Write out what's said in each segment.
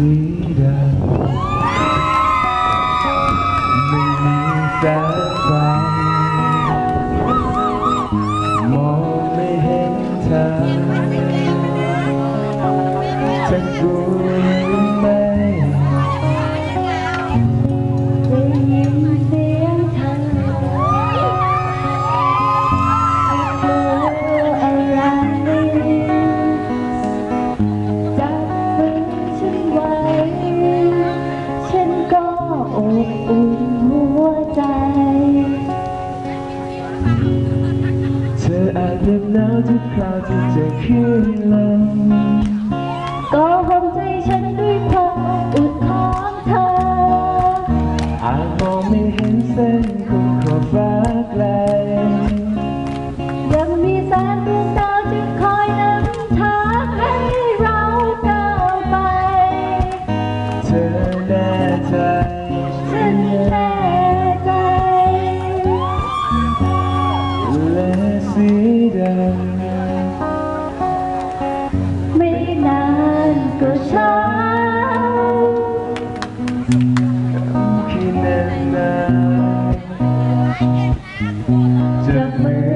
สีดำไม่มีแสงไหน็บหนาวทุกคราวที่เจะขึ้นลมก็ ไม่นานก็เช้าที่แน่นหนาจัจับบมืมือ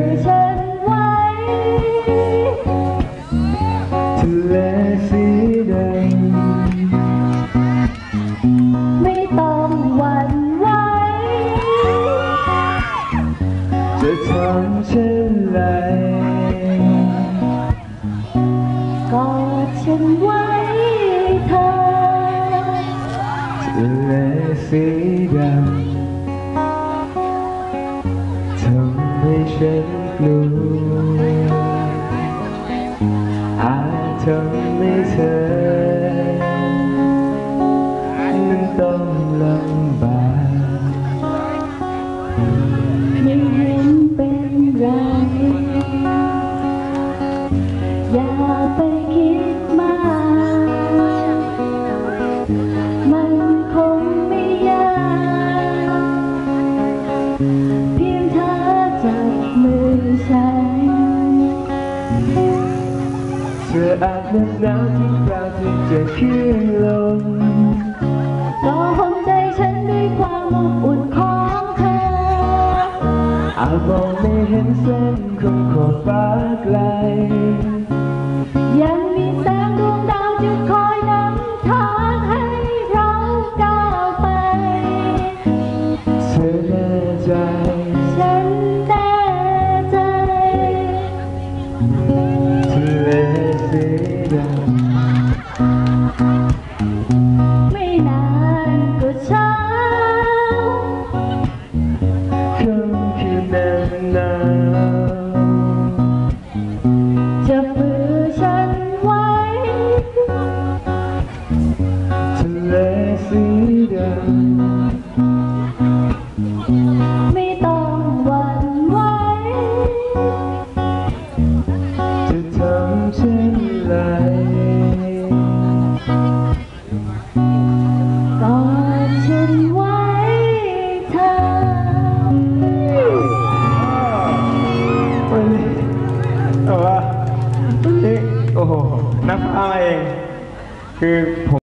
จะทำเช่นไรกอดฉันไว้เธอทะเลสีดำทำให้ฉันกลัวอาจทำให้เธอ ธออาจเหน็บหนาวทุกคราศจะขึ้นลมก็ห่มใจฉันด้วยความอบอุ่นของเธอ อาจมองไม่เห็นเส้นของขอบฟ้าไกล ยังมีแสงดวงดาวจะคอย จับมือฉันไว้ทะเลสีดไนะวันนี้โอ้โหนักพากย์เอง คือผม